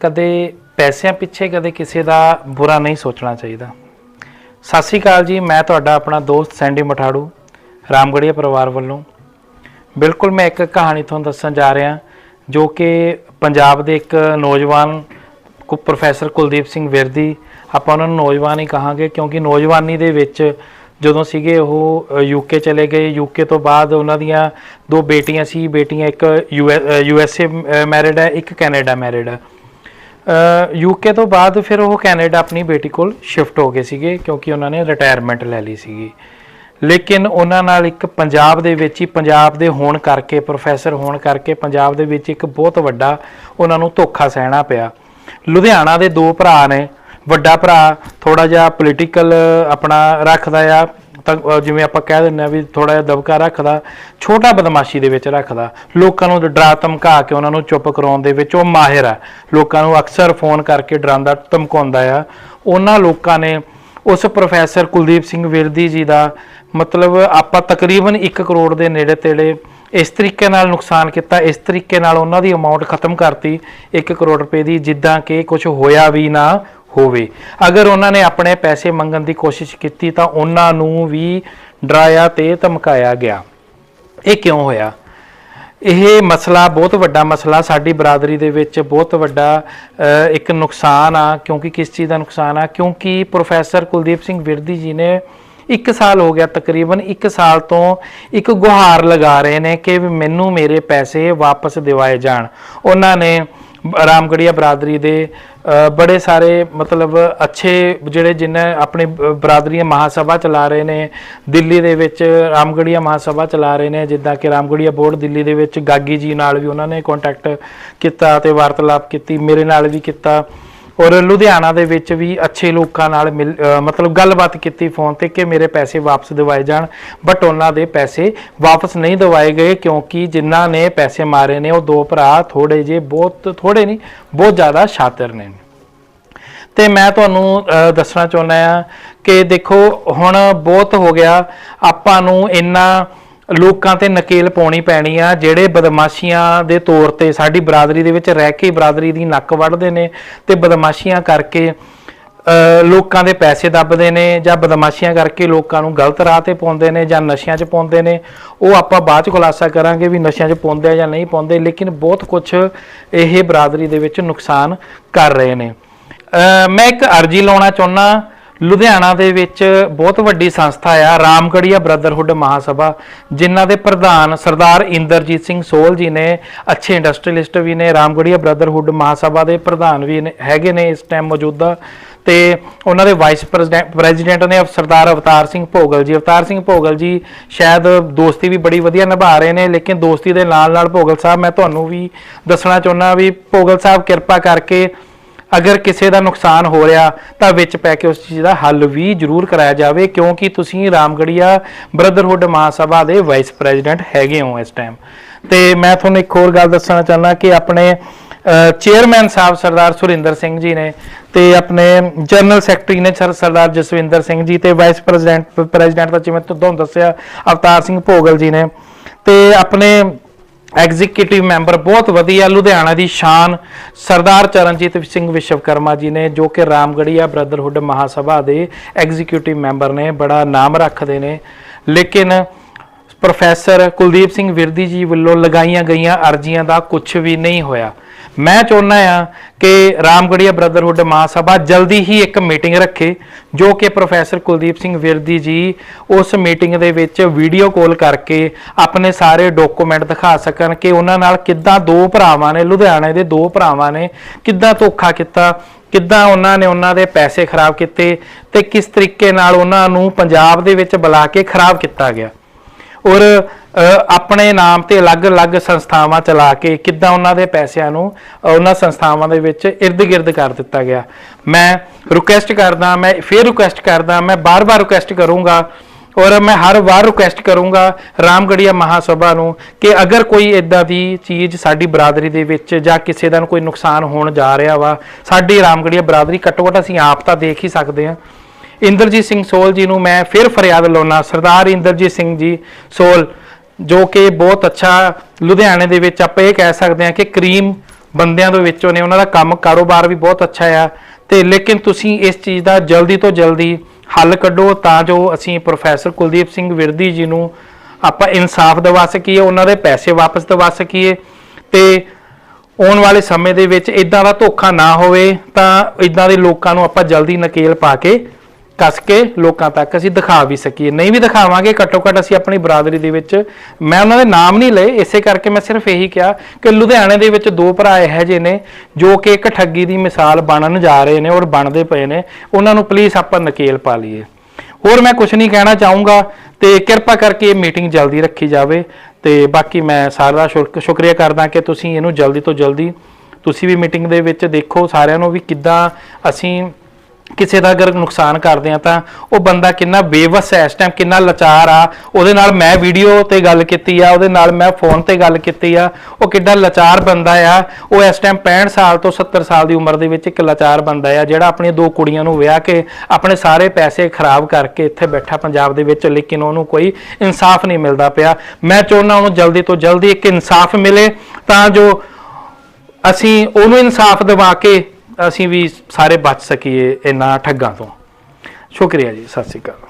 ਕਦੇ ਪੈਸਿਆਂ ਪਿੱਛੇ ਕਦੇ ਕਿਸੇ ਦਾ ਬੁਰਾ ਨਹੀਂ ਸੋਚਣਾ ਚਾਹੀਦਾ। ਸਤਿ ਸ਼੍ਰੀ ਅਕਾਲ ਜੀ, ਮੈਂ ਤੁਹਾਡਾ ਆਪਣਾ ਦੋਸਤ ਸੈਂਡੀ ਮਠਾੜੂ ਰਾਮਗੜੀਆ ਪਰਿਵਾਰ ਵੱਲੋਂ। ਬਿਲਕੁਲ ਮੈਂ ਇੱਕ ਕਹਾਣੀ ਤੁਹਾਨੂੰ ਦੱਸਣ ਜਾ ਰਿਹਾ, ਜੋ ਕਿ ਪੰਜਾਬ ਦੇ ਇੱਕ ਨੌਜਵਾਨ ਕੁ ਪ੍ਰੋਫੈਸਰ ਕੁਲਦੀਪ ਸਿੰਘ ਵਿਰਦੀ, ਆਪਾਂ ਉਹਨਾਂ ਨੂੰ ਨੌਜਵਾਨ ਹੀ ਕਹਾਂਗੇ, ਕਿਉਂਕਿ ਨੌਜਵਾਨੀ ਦੇ ਵਿੱਚ ਜਦੋਂ ਸੀਗੇ ਉਹ ਯੂਕੇ ਚਲੇ ਗਏ ਯੂਕੇ ਤੋਂ ਬਾਅਦ ਉਹਨਾਂ ਦੀਆਂ ਦੋ ਬੇਟੀਆਂ ਸੀ, ਬੇਟੀਆਂ ਇੱਕ ਯੂ ਐਸ ਏ ਮੈਰਿਡ ਹੈ, ਇੱਕ ਕੈਨੇਡਾ ਮੈਰਿਡ ਹੈ। ਯੂਕੇ ਤੋਂ ਬਾਅਦ ਫਿਰ ਉਹ ਕੈਨੇਡਾ ਆਪਣੀ ਬੇਟੀ ਕੋਲ ਸ਼ਿਫਟ ਹੋ ਗਏ ਸੀਗੇ ਕਿਉਂਕਿ ਉਹਨਾਂ ਨੇ ਰਿਟਾਇਰਮੈਂਟ ਲੈ ਲਈ ਸੀਗੀ। ਲੇਕਿਨ ਉਹਨਾਂ ਨਾਲ ਇੱਕ ਪੰਜਾਬ ਦੇ ਵਿੱਚ ਹੀ, ਪੰਜਾਬ ਦੇ ਹੋਣ ਕਰਕੇ ਪ੍ਰੋਫੈਸਰ ਹੋਣ ਕਰਕੇ ਪੰਜਾਬ ਦੇ ਵਿੱਚ ਇੱਕ ਬਹੁਤ ਵੱਡਾ ਉਹਨਾਂ ਨੂੰ ਧੋਖਾ ਸਹਿਣਾ ਪਿਆ। ਲੁਧਿਆਣਾ ਦੇ ਦੋ ਭਰਾ ਨੇ। ਵੱਡਾ ਭਰਾ ਥੋੜਾ ਜਿਹਾ ਪੋਲੀਟੀਕਲ ਆਪਣਾ ਰੱਖਦਾ ਆ। ਤਾਂ ਜਿਵੇਂ ਆਪਾਂ ਕਹਿ ਦਿੰਦੇ ਆ ਵੀ ਥੋੜਾ ਜਿਹਾ ਦਬਕਾ ਰੱਖਦਾ, ਛੋਟਾ ਬਦਮਾਸ਼ੀ ਦੇ ਵਿੱਚ ਰੱਖਦਾ। ਲੋਕਾਂ ਨੂੰ ਡਰਾ ਧਮਕਾ ਕੇ ਉਹਨਾਂ ਨੂੰ ਚੁੱਪ ਕਰਾਉਣ ਦੇ ਵਿੱਚ ਉਹ ਮਾਹਿਰ ਆ। ਲੋਕਾਂ ਨੂੰ ਅਕਸਰ ਫੋਨ ਕਰਕੇ ਡਰਾਉਂਦਾ, ਧਮਕਾਉਂਦਾ ਆ। ਉਹਨਾਂ ਲੋਕਾਂ ਨੇ ਉਸ ਪ੍ਰੋਫੈਸਰ ਕੁਲਦੀਪ ਸਿੰਘ ਵਿਰਦੀ ਜੀ ਦਾ ਮਤਲਬ ਆਪਾਂ ਤਕਰੀਬਨ 1 ਕਰੋੜ ਦੇ ਨੇੜੇ ਤੇੜੇ ਇਸ ਤਰੀਕੇ ਨਾਲ ਨੁਕਸਾਨ ਕੀਤਾ, ਇਸ ਤਰੀਕੇ ਨਾਲ ਉਹਨਾਂ ਦੀ ਅਮਾਉਂਟ ਖਤਮ ਕਰਤੀ 1 ਕਰੋੜ ਰੁਪਏ ਦੀ, ਜਿੱਦਾਂ ਕਿ ਕੁਝ ਹੋਇਆ ਵੀ ਨਾ ਹੋਵੇ। ਅਗਰ ਉਹਨਾਂ ਨੇ ਆਪਣੇ ਪੈਸੇ ਮੰਗਣ ਦੀ ਕੋਸ਼ਿਸ਼ ਕੀਤੀ ਤਾਂ ਉਹਨਾਂ ਨੂੰ ਵੀ ਡਰਾਇਆ ਤੇ ਧਮਕਾਇਆ ਗਿਆ। ਇਹ ਕਿਉਂ ਹੋਇਆ? ਇਹ ਮਸਲਾ ਬਹੁਤ ਵੱਡਾ ਮਸਲਾ, ਸਾਡੀ ਬਰਾਦਰੀ ਦੇ ਵਿੱਚ ਬਹੁਤ ਵੱਡਾ ਇੱਕ ਨੁਕਸਾਨ ਆ, ਕਿਉਂਕਿ ਕਿਸ ਚੀਜ਼ ਦਾ ਨੁਕਸਾਨ ਆ? ਕਿਉਂਕਿ ਪ੍ਰੋਫੈਸਰ ਕੁਲਦੀਪ ਸਿੰਘ ਵਿਰਦੀ ਜੀ ਨੇ 1 ਸਾਲ ਹੋ ਗਿਆ, ਤਕਰੀਬਨ 1 ਸਾਲ ਤੋਂ ਇੱਕ ਗੁਹਾਰ ਲਗਾ ਰਹੇ ਨੇ ਕਿ ਵੀ ਮੈਨੂੰ ਮੇਰੇ ਪੈਸੇ ਵਾਪਸ ਦਿਵਾਏ ਜਾਣ। ਉਹਨਾਂ ਨੇ ਰਾਮਗੜੀਆ ਬਰਾਦਰੀ ਦੇ ਬੜੇ ਸਾਰੇ ਮਤਲਬ ਅੱਛੇ ਜਿਹੜੇ ਜਿਨ੍ਹਾਂ ਆਪਣੇ ਬ- ਬਰਾਦਰੀਆਂ ਮਹਾਸਭਾ ਚਲਾ ਰਹੇ ਨੇ, ਦਿੱਲੀ ਦੇ ਵਿੱਚ ਰਾਮਗੜੀਆ ਮਹਾਸਭਾ ਚਲਾ ਰਹੇ ਨੇ, ਜਿੱਦਾਂ ਕਿ ਰਾਮਗੜੀਆ ਬੋਰਡ ਦਿੱਲੀ ਦੇ ਵਿੱਚ ਗਾਗੀ ਜੀ ਨਾਲ ਵੀ ਉਹਨਾਂ ਨੇ ਕੰਟੈਕਟ ਕੀਤਾ ਤੇ ਵਾਰਤਾਲਾਪ ਕੀਤੀ, ਮੇਰੇ ਨਾਲ ਵੀ ਕੀਤਾ। ਔਰ ਲੁਧਿਆਣਾ ਦੇ ਵਿੱਚ ਵੀ ਅੱਛੇ ਲੋਕਾਂ ਨਾਲ ਮਿਲ ਮਤਲਬ ਗੱਲਬਾਤ ਕੀਤੀ ਫੋਨ ਤੇ ਕਿ ਮੇਰੇ ਪੈਸੇ ਵਾਪਸ ਦਿਵਾਏ ਜਾਣ ਬਟ ਉਹਨਾਂ ਦੇ ਪੈਸੇ ਵਾਪਸ ਨਹੀਂ ਦਿਵਾਏ ਗਏ ਕਿਉਂਕਿ ਜਿਨ੍ਹਾਂ ਨੇ ਪੈਸੇ ਮਾਰੇ ਨੇ, ਉਹ ਦੋ ਭਰਾ ਥੋੜੇ ਜੇ ਬਹੁਤ ਥੋੜੇ ਨਹੀਂ, ਬਹੁਤ ਜ਼ਿਆਦਾ ਸ਼ਾਤਰ ਨੇ। ਤੇ ਮੈਂ ਤੁਹਾਨੂੰ ਦੱਸਣਾ ਚਾਹੁੰਦਾ ਆ ਕਿ ਦੇਖੋ, ਹੁਣ ਬਹੁਤ ਹੋ ਗਿਆ। ਆਪਾਂ ਨੂੰ ਇੰਨਾ ਲੋਕਾਂ ਤੇ ਨਕੇਲ ਪਾਉਣੀ ਪੈਣੀ ਆ, ਜਿਹੜੇ ਬਦਮਾਸ਼ੀਆਂ ਦੇ ਤੌਰ ਤੇ ਸਾਡੀ ਬਰਾਦਰੀ ਦੇ ਵਿੱਚ ਰਹਿ ਕੇ ਬਰਾਦਰੀ ਦੀ ਨੱਕ ਵੱਢਦੇ ਨੇ ਤੇ ਬਦਮਾਸ਼ੀਆਂ ਕਰਕੇ ਲੋਕਾਂ ਦੇ ਪੈਸੇ ਦੱਬਦੇ ਨੇ ਜਾਂ ਬਦਮਾਸ਼ੀਆਂ ਕਰਕੇ ਲੋਕਾਂ ਨੂੰ ਗਲਤ ਰਾਹ ਤੇ ਪਾਉਂਦੇ ਨੇ ਜਾਂ ਨਸ਼ਿਆਂ 'ਚ ਪਾਉਂਦੇ ਨੇ, ਉਹ ਆਪਾਂ ਬਾਅਦ 'ਚ ਖੁਲਾਸਾ ਕਰਾਂਗੇ ਵੀ ਨਸ਼ਿਆਂ 'ਚ ਪਾਉਂਦੇ ਆ ਜਾਂ ਨਹੀਂ ਪਾਉਂਦੇ, ਲੇਕਿਨ ਬਹੁਤ ਕੁਝ ਇਹ ਬਰਾਦਰੀ ਦੇ ਵਿੱਚ ਨੁਕਸਾਨ ਕਰ ਰਹੇ ਨੇ। ਮੈਂ ਇੱਕ ਅਰਜੀ ਲਾਉਣਾ ਚਾਹੁੰਦਾ ਲੁਧਿਆਣਾ ਦੇ ਵਿੱਚ ਬਹੁਤ ਵੱਡੀ ਸੰਸਥਾ ਆ, ਰਾਮਗੜੀਆ ਬ੍ਰਦਰਹੁੱਡ ਮਹਾਸਭਾ, ਜਿਨ੍ਹਾਂ ਦੇ ਪ੍ਰਧਾਨ ਸਰਦਾਰ ਇੰਦਰਜੀਤ ਸਿੰਘ ਸੋਲ ਜੀ ਨੇ, ਅੱਛੇ ਇੰਡਸਟਰੀਲਿਸਟ ਵੀ ਨੇ, ਰਾਮਗੜੀਆ ਬ੍ਰਦਰਹੁੱਡ ਮਹਾਸਭਾ ਦੇ ਪ੍ਰਧਾਨ ਵੀ ਹੈਗੇ ਨੇ ਇਸ ਟਾਈਮ ਮੌਜੂਦਾ। ਤੇ ਉਹਨਾਂ ਦੇ ਵਾਈਸ ਪ੍ਰੈਜ਼ੀਡੈਂਟ ਪ੍ਰੈਜ਼ੀਡੈਂਟ ਨੇ ਸਰਦਾਰ ਅਵਤਾਰ ਸਿੰਘ ਭੋਗਲ ਜੀ। ਅਵਤਾਰ ਸਿੰਘ ਭੋਗਲ ਜੀ ਸ਼ਾਇਦ ਦੋਸਤੀ ਵੀ ਬੜੀ ਵਧੀਆ ਨਿਭਾ ਰਹੇ ਨੇ, ਲੇਕਿਨ ਦੋਸਤੀ ਦੇ ਨਾਲ ਨਾਲ ਭੋਗਲ ਸਾਹਿਬ, ਮੈਂ ਤੁਹਾਨੂੰ ਵੀ ਦੱਸਣਾ ਚਾਹੁੰਦਾ ਵੀ ਭੋਗਲ ਸਾਹਿਬ ਕਿਰਪਾ ਕਰਕੇ ਅਗਰ ਕਿਸੇ ਦਾ ਨੁਕਸਾਨ ਹੋ ਰਿਹਾ ਤਾਂ ਵਿੱਚ ਪੈ ਕੇ ਉਸ ਚੀਜ਼ ਦਾ ਹੱਲ ਵੀ ਜ਼ਰੂਰ ਕਰਾਇਆ ਜਾਵੇ, ਕਿਉਂਕਿ ਤੁਸੀਂ ਰਾਮਗੜੀਆ ਬ੍ਰਦਰਹੁੱਡ ਮਹਾਸਭਾ ਦੇ ਵਾਈਸ ਪ੍ਰੈਜ਼ੀਡੈਂਟ ਹੈਗੇ ਹੋ ਇਸ ਟਾਈਮ ਤੇ ਮੈਂ ਤੁਹਾਨੂੰ ਇੱਕ ਹੋਰ ਗੱਲ ਦੱਸਣਾ ਚਾਹੁੰਦਾ ਕਿ ਆਪਣੇ ਚੇਅਰਮੈਨ ਸਾਹਿਬ ਸਰਦਾਰ ਸੁਰਿੰਦਰ ਸਿੰਘ ਜੀ ਨੇ ਤੇ ਆਪਣੇ ਜਨਰਲ ਸੈਕਟਰੀ ਨੇ ਸਰ, ਸਰਦਾਰ ਜਸਵਿੰਦਰ ਸਿੰਘ ਜੀ ਤੇ ਵਾਈਸ ਪ੍ਰੈਜ਼ੀਡੈਂਟ ਪ੍ਰੈਜ਼ੀਡੈਂਟ ਦਾ ਜਿਵੇਂ ਤੁਹਾਨੂੰ ਦੱਸਿਆ ਅਵਤਾਰ ਸਿੰਘ ਭੋਗਲ ਜੀ ਨੇ। ਤੇ ਆਪਣੇ ਐਗਜ਼ੀਕਿਊਟਿਵ ਮੈਂਬਰ ਬਹੁਤ ਵਧੀਆ ਲੁਧਿਆਣਾ ਦੀ ਸ਼ਾਨ, ਸਰਦਾਰ ਚਰਨਜੀਤ ਸਿੰਘ ਵਿਸ਼ਵਕਰਮਾ ਜੀ ਨੇ, ਜੋ ਕਿ ਰਾਮਗੜੀਆ ਬ੍ਰਦਰਹੁੱਡ ਮਹਾਸਭਾ ਦੇ ਐਗਜ਼ੀਕਿਊਟਿਵ ਮੈਂਬਰ ਨੇ, ਬੜਾ ਨਾਮ ਰੱਖਦੇ ਨੇ। ਲੇਕਿਨ ਪ੍ਰੋਫੈਸਰ ਕੁਲਦੀਪ ਸਿੰਘ ਵਿਰਦੀ ਜੀ ਵੱਲੋਂ ਲਗਾਈਆਂ ਗਈਆਂ ਅਰਜ਼ੀਆਂ ਦਾ ਕੁਝ ਵੀ ਨਹੀਂ ਹੋਇਆ। ਮੈਂ ਚਾਹੁੰਦਾ ਆ ਕਿ ਰਾਮਗੜੀਆ ਬ੍ਰਦਰਹੁੱਡ ਮਹਾਸਭਾ ਜਲਦੀ ਹੀ ਇੱਕ ਮੀਟਿੰਗ ਰੱਖੇ, ਜੋ ਕਿ ਪ੍ਰੋਫੈਸਰ ਕੁਲਦੀਪ ਸਿੰਘ ਵਿਰਦੀ ਜੀ ਉਸ ਮੀਟਿੰਗ ਦੇ ਵਿੱਚ ਵੀਡੀਓ ਕਾਲ ਕਰਕੇ ਆਪਣੇ ਸਾਰੇ ਡਾਕੂਮੈਂਟ ਦਿਖਾ ਸਕਣ ਕਿ ਉਹਨਾਂ ਨਾਲ ਕਿੱਦਾਂ ਦੋ ਭਰਾਵਾਂ ਨੇ, ਲੁਧਿਆਣੇ ਦੇ ਦੋ ਭਰਾਵਾਂ ਨੇ, ਕਿੱਦਾਂ ਧੋਖਾ ਕੀਤਾ, ਕਿੱਦਾਂ ਉਹਨਾਂ ਨੇ ਉਹਨਾਂ ਦੇ ਪੈਸੇ ਖਰਾਬ ਕੀਤੇ ਤੇ ਕਿਸ ਤਰੀਕੇ ਨਾਲ ਉਹਨਾਂ ਨੂੰ ਪੰਜਾਬ ਦੇ ਵਿੱਚ ਬੁਲਾ ਕੇ ਖਰਾਬ ਕੀਤਾ ਗਿਆ। ਔਰ ਆਪਣੇ ਨਾਮ ਤੇ ਅਲੱਗ-ਅਲੱਗ ਸੰਸਥਾਵਾਂ ਚਲਾ ਕੇ ਕਿੱਦਾਂ ਉਹਨਾਂ ਦੇ ਪੈਸਿਆਂ ਨੂੰ ਉਹਨਾਂ ਸੰਸਥਾਵਾਂ ਦੇ ਵਿੱਚ ਇਰਦ-ਗਿਰਦ ਕਰ ਦਿੱਤਾ ਗਿਆ। ਮੈਂ ਰਿਕੁਐਸਟ ਕਰਦਾ, ਮੈਂ ਫਿਰ ਰਿਕੁਐਸਟ ਕਰਦਾ, ਮੈਂ ਬਾਰ-ਬਾਰ ਰਿਕੁਐਸਟ ਕਰੂੰਗਾ ਔਰ ਮੈਂ ਹਰ ਵਾਰ ਰਿਕੁਐਸਟ ਕਰੂੰਗਾ ਰਾਮਗੜੀਆ ਮਹਾਸਭਾ ਨੂੰ ਕਿ ਅਗਰ ਕੋਈ ਇਦਾਂ ਦੀ ਚੀਜ਼ ਸਾਡੀ ਬਰਾਦਰੀ ਦੇ ਵਿੱਚ ਜਾਂ ਕਿਸੇ ਦਾ ਕੋਈ ਨੁਕਸਾਨ ਹੋਣ ਜਾ ਰਿਹਾ ਵਾ, ਸਾਡੀ ਰਾਮਗੜੀਆ ਬਰਾਦਰੀ ਘੱਟੋ ਘੱਟ ਅਸੀਂ ਆਪ ਤਾਂ ਦੇਖ ਹੀ ਸਕਦੇ ਹਾਂ। ਇੰਦਰਜੀਤ ਸਿੰਘ ਸੋਲ ਜੀ ਨੂੰ ਮੈਂ ਫਿਰ ਫਰਿਆਦ ਲਾਉਣਾ ਸਰਦਾਰ ਇੰਦਰਜੀਤ ਸਿੰਘ ਜੀ ਸੋਲ, ਜੋ ਕਿ ਬਹੁਤ ਅੱਛਾ ਲੁਧਿਆਣੇ ਦੇ ਵਿੱਚ ਆਪਾਂ ਇਹ ਕਹਿ ਸਕਦੇ ਹਾਂ ਕਿ ਕਰੀਮ ਬੰਦਿਆਂ ਦੇ ਵਿੱਚੋਂ ਨੇ, ਉਹਨਾਂ ਦਾ ਕੰਮ ਕਾਰੋਬਾਰ ਵੀ ਬਹੁਤ ਅੱਛਾ ਆ। ਤੇ ਲੇਕਿਨ ਤੁਸੀਂ ਇਸ ਚੀਜ਼ ਦਾ ਜਲਦੀ ਤੋਂ ਜਲਦੀ ਹੱਲ ਕੱਢੋ ਤਾਂ ਜੋ ਅਸੀਂ ਪ੍ਰੋਫੈਸਰ ਕੁਲਦੀਪ ਸਿੰਘ ਵਿਰਦੀ ਜੀ ਨੂੰ ਆਪਾਂ ਇਨਸਾਫ ਦਿਵਾ ਸਕੀਏ, ਉਹਨਾਂ ਦੇ ਪੈਸੇ ਵਾਪਸ ਦਿਵਾ ਸਕੀਏ। ਤੇ ਆਉਣ ਵਾਲੇ ਸਮੇਂ ਦੇ ਵਿੱਚ ਇਦਾਂ ਦਾ ਧੋਖਾ ਨਾ ਹੋਵੇ ਤਾਂ ਇਦਾਂ ਦੇ ਲੋਕਾਂ ਨੂੰ ਆਪਾਂ ਜਲਦੀ ਨਕੇਲ ਪਾ ਕੇ ਕੱਸ ਕੇ ਲੋਕਾਂ ਤੱਕ ਅਸੀਂ ਦਿਖਾ ਵੀ ਸਕੀਏ। ਨਹੀਂ ਵੀ ਦਿਖਾਵਾਂਗੇ ਘੱਟੋ ਘੱਟ ਅਸੀਂ ਆਪਣੀ ਬਰਾਦਰੀ ਦੇ ਵਿੱਚ, ਮੈਂ ਉਹਨਾਂ ਦੇ ਨਾਮ ਨਹੀਂ ਲਏ, ਇਸੇ ਕਰਕੇ ਮੈਂ ਸਿਰਫ ਇਹੀ ਕਿਹਾ ਕਿ ਲੁਧਿਆਣੇ ਦੇ ਵਿੱਚ ਦੋ ਭਰਾ ਇਹੋ ਜਿਹੇ ਨੇ, ਜੋ ਕਿ ਇੱਕ ਠੱਗੀ ਦੀ ਮਿਸਾਲ ਬਣਨ ਜਾ ਰਹੇ ਨੇ ਔਰ ਬਣਦੇ ਪਏ ਨੇ। ਉਹਨਾਂ ਨੂੰ ਪਲੀਜ਼ ਆਪਾਂ ਨਕੇਲ ਪਾ ਲਈਏ। ਹੋਰ ਮੈਂ ਕੁਝ ਨਹੀਂ ਕਹਿਣਾ ਚਾਹੂੰਗਾ ਤੇ ਕਿਰਪਾ ਕਰਕੇ ਇਹ ਮੀਟਿੰਗ ਜਲਦੀ ਰੱਖੀ ਜਾਵੇ ਤੇ ਬਾਕੀ ਮੈਂ ਸਾਰਿਆਂ ਦਾ ਸ਼ੁਕ- ਸ਼ੁਕਰੀਆ ਕਰਦਾ ਕਿ ਤੁਸੀਂ ਇਹਨੂੰ ਜਲਦੀ ਤੋਂ ਜਲਦੀ ਤੁਸੀਂ ਵੀ ਮੀਟਿੰਗ ਦੇ ਵਿੱਚ ਦੇਖੋ, ਸਾਰਿਆਂ ਨੂੰ ਵੀ ਕਿੱਦਾਂ ਅਸੀਂ ਕਿਸੇ ਦਾ ਅਗਰ ਨੁਕਸਾਨ ਕਰਦੇ ਆ ਤਾਂ ਉਹ ਬੰਦਾ ਕਿੰਨਾ ਬੇਵਸ ਹੈ, ਇਸ ਟਾਈਮ ਕਿੰਨਾ ਲਾਚਾਰ ਆ, ਉਹਦੇ ਨਾਲ ਮੈਂ ਵੀਡੀਓ ਤੇ ਗੱਲ ਕੀਤੀ ਆ, ਉਹਦੇ ਨਾਲ ਮੈਂ ਫੋਨ ਤੇ ਗੱਲ ਕੀਤੀ ਆ, ਉਹ ਕਿੱਡਾ ਲਾਚਾਰ ਬੰਦਾ ਆ, ਉਹ ਇਸ ਟਾਈਮ 65 ਸਾਲ ਤੋਂ 70 ਸਾਲ ਦੀ ਉਮਰ ਦੇ ਵਿੱਚ ਇੱਕ ਲਾਚਾਰ ਬੰਦਾ ਆ, ਜਿਹੜਾ ਆਪਣੀਆਂ ਦੋ ਕੁੜੀਆਂ ਨੂੰ ਵਿਆਹ ਕੇ ਆਪਣੇ ਸਾਰੇ ਪੈਸੇ ਖਰਾਬ ਕਰਕੇ ਇੱਥੇ ਬੈਠਾ ਪੰਜਾਬ ਦੇ ਵਿੱਚ, ਲੇਕਿਨ ਉਹਨੂੰ ਕੋਈ ਇਨਸਾਫ ਨਹੀਂ ਮਿਲਦਾ ਪਿਆ। ਮੈਂ ਚਾਹੁੰਦਾ ਉਹਨੂੰ ਜਲਦੀ ਤੋਂ ਜਲਦੀ ਇੱਕ ਇਨਸਾਫ ਮਿਲੇ, ਤਾਂ ਜੋ ਅਸੀਂ ਉਹਨੂੰ ਇਨਸਾਫ ਦਿਵਾ ਕੇ ਅਸੀਂ ਵੀ ਸਾਰੇ ਬਚ ਸਕੀਏ ਇਹਨਾਂ ਠੱਗਾਂ ਤੋਂ। ਸ਼ੁਕਰੀਆ ਜੀ ਸਤਿ ਸ਼੍ਰੀ ਅਕਾਲ।